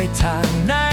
ไปทางไหน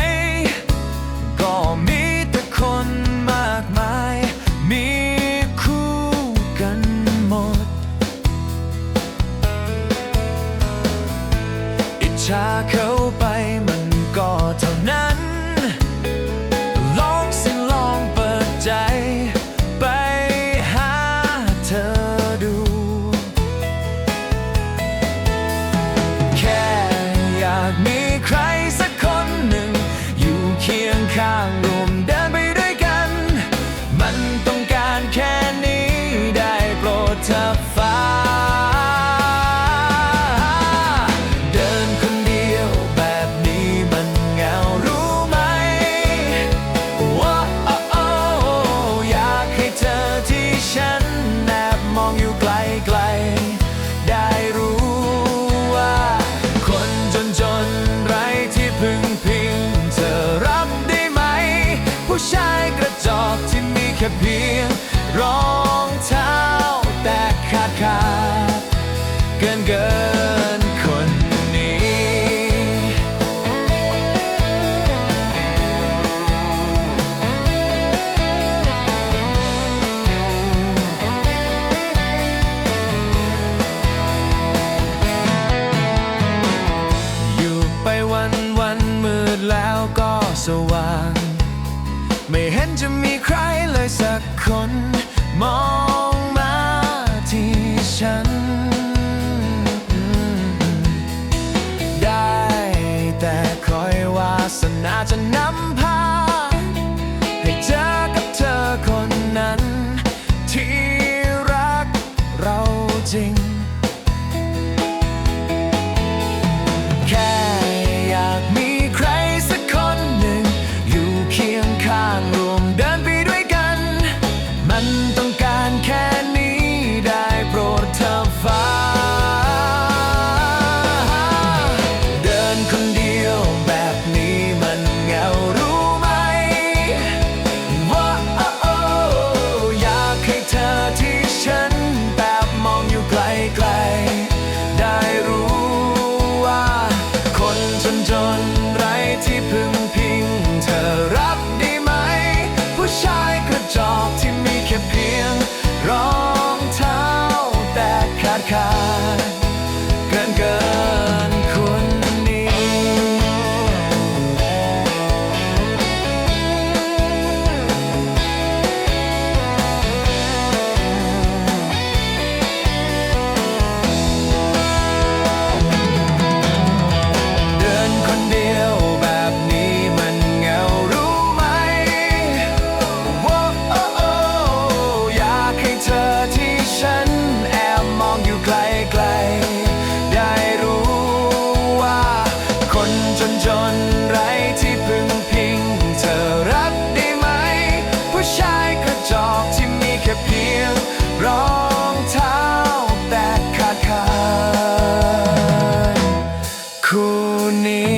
สว่าง ไม่เห็นจะมีใครเลยสักคนมอง จนไรที่พึงพิง เธอรับดีไหม ผู้ชายกระจกที่มีแค่เพียง รองเท้าแต่ขาดขา Kuni